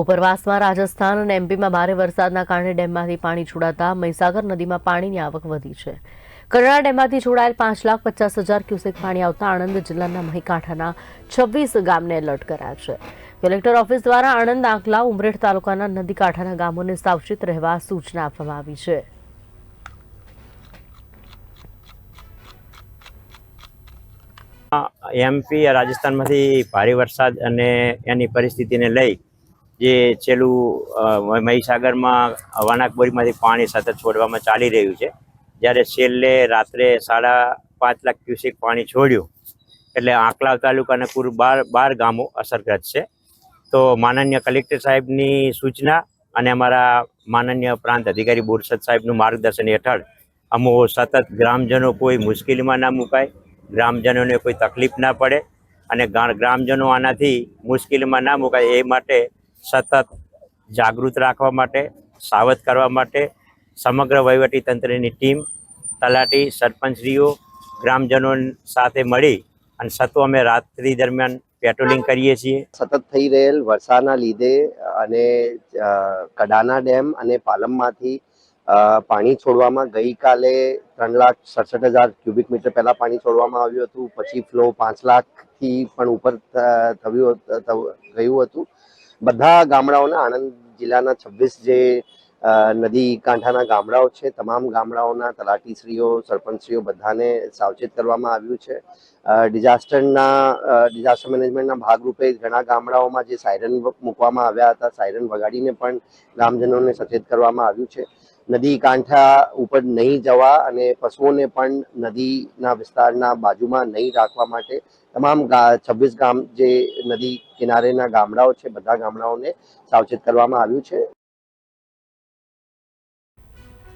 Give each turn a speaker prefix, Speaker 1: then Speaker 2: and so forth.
Speaker 1: ઉપરવાસમાં રાજસ્થાન અને એમપીમાં ભારે વરસાદના કારણે ડેમમાંથી પાણી છોડાતા મહીસાગર નદીમાં પાણીની આવક વધી છે. કરણા ડેમમાંથી છોડાયેલ પાંચ લાખ પચાસ હજાર ક્યુસેક પાણી આવતા આણંદ જિલ્લાના મહીકાંઠાના છવ્વીસ ગામને એલર્ટ કરાયા છે. કલેક્ટર ઓફિસ દ્વારા આણંદ આંકલા ઉમરેઠ તાલુકાના નદી કાંઠાના ગામોને સાવચેત રહેવા સૂચના આપવામાં આવી છે.
Speaker 2: એમપી રાજસ્થાનમાંથી ભારે વરસાદ અને એની પરિસ્થિતિને લઈ જે છેલ્લું મહીસાગરમાં વાનાકબોરીમાંથી પાણી સતત છોડવામાં ચાલી રહ્યું છે. જ્યારે છેલ્લે રાત્રે સાડા પાંચ લાખ ક્યુસેક પાણી છોડ્યું. એટલે આંકલાવ તાલુકાના કુલ બાર બાર ગામો અસરગ્રસ્ત છે. તો માનનીય કલેક્ટર સાહેબની સૂચના અને અમારા માનનીય પ્રાંત અધિકારી બોરસદ સાહેબનું માર્ગદર્શન હેઠળ અમો સતત ગ્રામજનો કોઈ મુશ્કેલીમાં ના મુકાય, ગ્રામજનોને કોઈ તકલીફ ના પડે અને ગ્રામજનો આનાથી મુશ્કેલીમાં ના મુકાય એ માટે સતત જાગૃત રાખવા માટે, સાવધ કરવા માટે સમગ્ર વહીવટી તંત્રની ટીમ, તલાટી સરપંચશ્રીઓ ગ્રામજનો સાથે મળી અને સતો અમે રાત્રિ દરમિયાન પેટ્રોલિંગ કરીએ છીએ.
Speaker 3: સતત થઈ રહેલ વરસાદના લીધે અને કડાના ડેમ અને પાલમમાંથી પાણી છોડવામાં ગઈકાલે ત્રણ લાખ સડસઠ હજાર ક્યુબિક મીટર પહેલા પાણી છોડવામાં આવ્યું હતું, પછી ફ્લો પાંચ લાખથી પણ ઉપર થયું થયું- ગયું હતું. બધા ગામડાઓના, આણંદ જિલ્લાના છવ્વીસ જે નદી કાંઠાના ગામડાઓ છે, તમામ ગામડાઓના તલાટીશ્રીઓ, સરપંચશ્રીઓ બધાને સાવચેત કરવામાં આવ્યું છે. ડિઝાસ્ટરના ડિઝાસ્ટર મેનેજમેન્ટના ભાગરૂપે ઘણા ગામડાઓમાં જે સાયરન મૂકવામાં આવ્યા હતા, સાયરન વગાડીને પણ ગ્રામજનોને સચેત કરવામાં આવ્યું છે. નદી કાંઠા ઉપર નહીં જવા અને પશુઓને પણ નદીના વિસ્તારના બાજુમાં નહીં રાખવા માટે તમામ છવ્વીસ ગામ જે નદી કિનારેના ગામડાઓ છે, બધા ગામડાઓને સાવચેત કરવામાં આવ્યું છે.